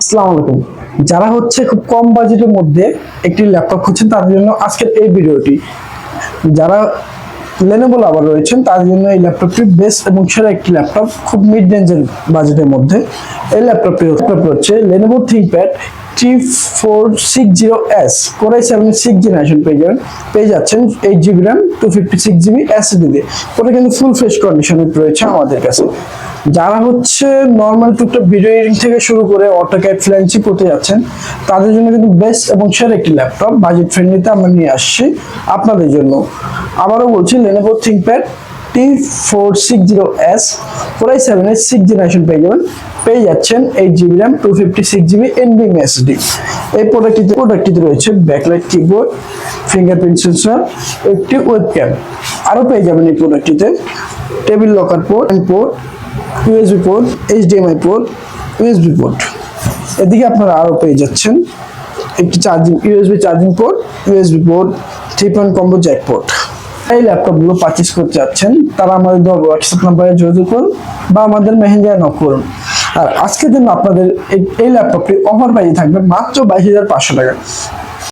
আসসালামু আলাইকুম। যারা হচ্ছে খুব কম বাজেটের মধ্যে একটি ল্যাপটপ খুঁজছেন, তাদের জন্য আজকের এই ভিডিওটি। যারা লেনোভো আবার রয়েছেন তার জন্য এই ল্যাপটপটি বেস্ট এবং সেরা একটি ল্যাপটপ, খুব মিড রেঞ্জের বাজেটের মধ্যে। এই ল্যাপটপটি ল্যাপটপ হচ্ছে Lenovo ThinkPad T four six zero S core i seven six generation পেয়ে যাবেন। পেয়ে যাচ্ছেন eight GB RAM two fifty six GB SSD দিয়ে ওটা কিন্তু ফুল ফ্রেশ কন্ডিশনে রয়েছে আমাদের কাছে। যারা হচ্ছে নর্মাল টুকটা ভিডিও এডিটিং থেকে শুরু করে অটোক্যাড ফ্ল্যান্সি করতে যাচ্ছেন, তাদের জন্য কিন্তু বেস্ট এবং সেরা একটি ল্যাপটপ বাজেট ফ্রেন্ডলিতে আমরা নিয়ে আসছি আপনাদের জন্য। আবারও বলছি Lenovo ThinkPad T four six zero S four I seven six generation পেয়ে যাবেন। পেয়ে যাচ্ছেন eight GB RAM two fifty six GB NBM SD এই প্রোডাক্টটিতে প্রোডাক্টটিতে রয়েছে ব্যাকলাইট কিবোর্ড ফিঙ্গারপ্রিন্ট সেন্সর একটি ওয়েব ক্যাম আরও পেয়ে যাবেন এই প্রোডাক্টটিতে table locker port and port USB port HDMI port USB port এদিকে আপনারা আরও পেয়ে যাচ্ছেন একটি charging USB charging port USB port three point combo jack port এই ল্যাপটপগুলো পারচেস করতে যাচ্ছেন, তারা আমাদের দেওয়া হোয়াটসঅ্যাপ নাম্বারে যোগাযোগ করুন বা আমাদের মেহেঞ্জায় নক করুন। আর আজকের জন্য আপনাদের এই- এই ল্যাপটপটি অফার প্রাইজে থাকবে মাত্র বাইশ হাজার পাঁচশো টাকা।